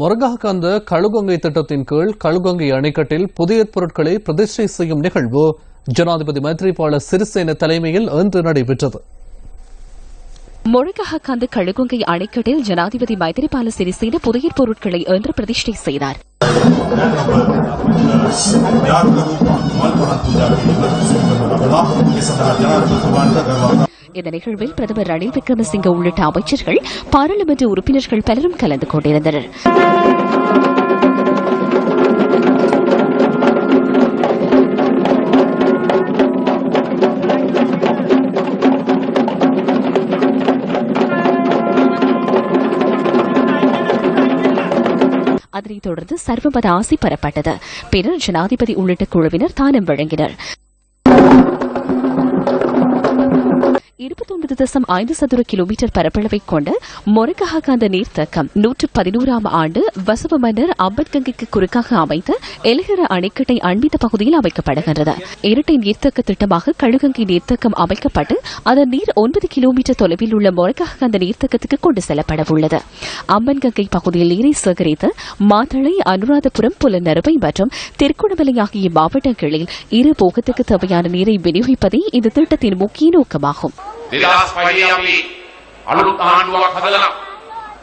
முருகாகந்த கழுகொங்கை திட்டத்தின் கீழ் கழுகொங்கை அணைக்கட்டில் புதிய பொருட்களை பிரதிஷ்டை செய்யும் நிகழ்வு. ஜனாதிபதி மைத்ரிபால சிறிசேன தலைமையில் இன்று நடைபெற்றது. முழக்கஹக்காந்து கழுகுங்கை அணைக்கட்டில் ஜனாதிபதி மைத்திரிபால சிறிசேன புதிய பொருட்களை இன்று பிரதிஷ்டை செய்தார். இந்த நிகழ்வில் பிரதமர் ரணில் விக்ரமசிங்க உள்ளிட்ட அமைச்சர்கள் பாராளுமன்ற உறுப்பினர்கள் பலரும் கலந்து கொண்டிருந்தனர். அதனைத் தொடர்ந்து சர்வமத ஆசி பெறப்பட்டது. பின்னர் ஜனாதிபதி உள்ளிட்ட குழுவினர் தானம் வழங்கினர். இருபத்தொன்பது தசம் ஐந்து சதுர கிலோமீட்டர் பரப்பளவை கொண்ட மொரகஹாகாந்த நீர்த்தக்கம் நூற்று பதினோராம் ஆண்டு வசவ மன்னர் அம்பத்கங்கைக்கு குறுக்காக அமைத்த எலகர அணைக்கட்டை அண்மித்த பகுதியில் அமைக்கப்படுகின்றது. இரட்டை நீர்த்தக்க திட்டமாக கழுகங்கை நீர்த்தக்கம் அமைக்கப்பட்டு அதன் நீர் ஒன்பது கிலோமீட்டர் தொலைவில் உள்ள மொரகஹாகாந்த நீர்த்தக்கத்துக்கு கொண்டு செல்லப்பட உள்ளது அம்பன்கங்கை பகுதியில் நீரை சேகரித்து மாத்தளை அனுராதபுரம் புலநறுவை மற்றும் திருக்குணமலை ஆகிய மாவட்டங்களில் இரு போகத்துக்கு தேவையான நீரை விநியோகிப்பதே இந்த திட்டத்தின் முக்கிய நோக்கமாகும். දෙදස් පහේ අපි අලුත් ආණ්ඩුවක් හදලා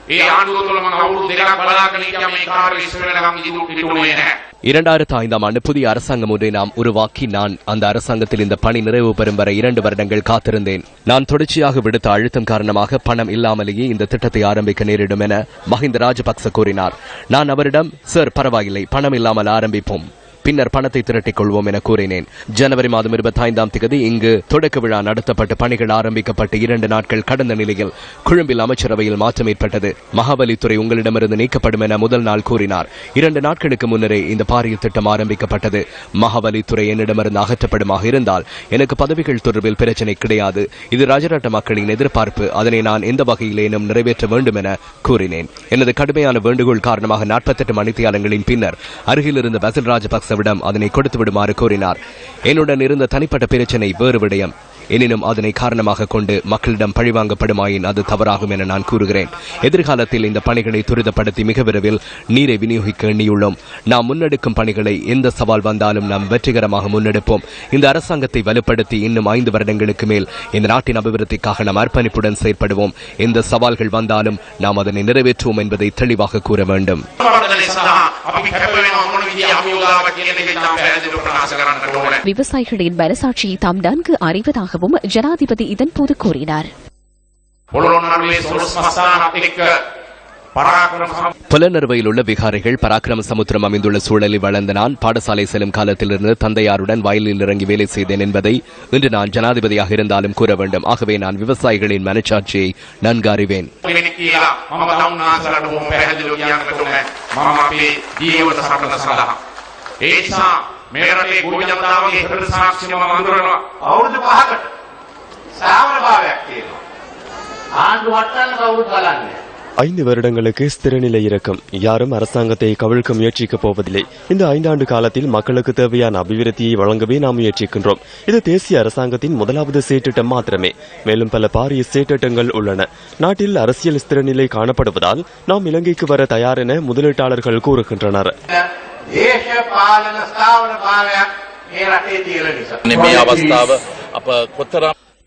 ඒ ආණ්ඩුව තුළ මම අවුරුදු දෙකක් බලාගෙන හිටියා මේ කාර්ය ඉස්සර වෙනකම් ඉදිරි පිටුනේ නැහැ. இரண்டாயிரத்து ஐந்தாம் ஆண்டு புதிய அரசாங்கம் ஒன்றை நாம் உருவாக்கி நான் அந்த அரசாங்கத்தில் இந்த பணி நிறைவு பெறும் வரை இரண்டு வருடங்கள் காத்திருந்தேன் நான் தொடர்ச்சியாக விடுத்த அழுத்தம் காரணமாக பணம் இல்லாமலேயே இந்த திட்டத்தை ஆரம்பிக்க நேரிடும் என மஹிந்த ராஜபக்ச கூறினார் நான் அவரிடம் சார் பரவாயில்லை பணம் இல்லாமல் ஆரம்பிப்போம் பின்னர் பணத்தை திரட்டிக் கொள்வோம் என கூறினேன். ஜனவரி மாதம் இருபத்தி ஐந்தாம் தேதி இங்கு தொடக்க விழா நடத்தப்பட்டு பணிகள் ஆரம்பிக்கப்பட்டு இரண்டு நாட்கள் கடந்த நிலையில் கொழும்பில் அமைச்சரவையில் மாற்றம் ஏற்பட்டது. மகாபலித்துறை உங்களிடமிருந்து நீக்கப்படும் என முதல் நாள் கூறினார். இரண்டு நாட்களுக்கு முன்னரே இந்த பாரிய திட்டம் ஆரம்பிக்கப்பட்டது. மகாபலித்துறை என்னிடமிருந்து அகற்றப்படுமாக இருந்தால் எனக்கு பதவிகள் தொடர்பில் பிரச்சனை கிடையாது. இது ராஜராட்ட மக்களின் எதிர்பார்ப்பு. அதனை நான் எந்த வகையிலேனும் நிறைவேற்ற வேண்டும் என கூறினேன். எனது கடுமையான வேண்டுகோள் காரணமாக நாற்பத்தெட்டு மணித்தியாலங்களின் பின்னர் அருகில் இருந்த பசில் ராஜபக்சவிடம் அதனை கொடுத்து விடுமாறு கூறினார். என்னுடன் இருந்த தனிப்பட்ட பிரச்சினை வேறு விடயம். எனினும் அதனை காரணமாக கொண்டு மக்களிடம் பழிவாங்கப்படுமாயின் அது தவறாகும் என நான் கூறுகிறேன். எதிர்காலத்தில் இந்த பணிகளை துரிதப்படுத்தி மிக விரைவில் நீரை விநியோகிக்க எண்ணியுள்ளோம். நாம் முன்னெடுக்கும் பணிகளை எந்த சவால் வந்தாலும் நாம் வெற்றிகரமாக முன்னெடுப்போம். இந்த அரசாங்கத்தை வலுப்படுத்தி இன்னும் ஐந்து வருடங்களுக்கு மேல் இந்த நாட்டின் அபிவிருத்திக்காக நாம் அர்ப்பணிப்புடன் செயற்படுவோம். எந்த சவால்கள் வந்தாலும் நாம் அதனை நிறைவேற்றுவோம் என்பதை தெளிவாக கூற வேண்டும். விவசாயிகளின் மனசாட்சியை தாம் நன்கு அறிவதாக உள்ளதாகவும் ஜனாதிபதி இதன்போது கூறினார். புலனர்வையில் உள்ள விகாரிகள் பராக்கிரம சமுத்திரம் அமைந்துள்ள சூழலில் வளர்ந்த நான் பாடசாலை செல்லும் காலத்திலிருந்து தந்தையாருடன் வயலில் இறங்கி வேலை செய்தேன் என்பதை இன்று நான் ஜனாதிபதியாக இருந்தாலும் கூற வேண்டும். ஆகவே நான் விவசாயிகளின் மனச்சாட்சியை நன்கு அறிவேன். ಮೇಡರಲ್ಲಿ ಗೋವಿಂದಾವಳಿ ಹೆಸರು ಸಾಕ್ಷಿ ಅಂದ್ರೂ ಅವ್ರದ್ದು ಪಾಕಟ್ ಸಾವಿರ ಭಾವ ಆಗ್ತಿಲ್ಲ ಆಂದು ಒಟ್ಟಾನದ ஐந்து வருடங்களுக்கு ஸ்திரநிலை இறக்கம் யாரும் அரசாங்கத்தை கவிழ்க்க முயற்சிக்கப் போவதில்லை இந்த ஐந்தாண்டு காலத்தில் மக்களுக்கு தேவையான அபிவிருத்தியை வழங்கவே நாம் முயற்சிக்கின்றோம் இது தேசிய அரசாங்கத்தின் முதலாவது சீட்டிட்டம் மாத்திரமே மேலும் பல பாரிய செயற்றிட்டங்கள் உள்ளன நாட்டில் அரசியல் ஸ்திரநிலை காணப்படுவதால் நாம் இலங்கைக்கு வர தயார் என முதலீட்டாளர்கள் கூறுகின்றனர்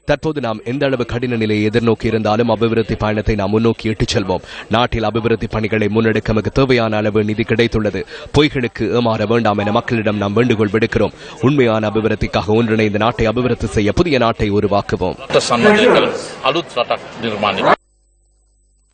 தற்போது நாம் எந்த அளவு கடின நிலையை எதிர்நோக்கி இருந்தாலும் அபிவிருத்தி பயணத்தை நாம் முன்னோக்கி இட்டுச் செல்வோம். நாட்டில் அபிவிருத்தி பணிகளை முன்னெடுக்க தேவையான அளவு நிதி கிடைத்துள்ளது. பொய்களுக்கு ஏமாற வேண்டாம் என மக்களிடம் நாம் வேண்டுகோள் விடுக்கிறோம். உண்மையான அபிவிருத்திக்காக ஒன்றிணைந்த நாட்டை அபிவிருத்தி செய்ய புதிய நாட்டை உருவாக்குவோம்.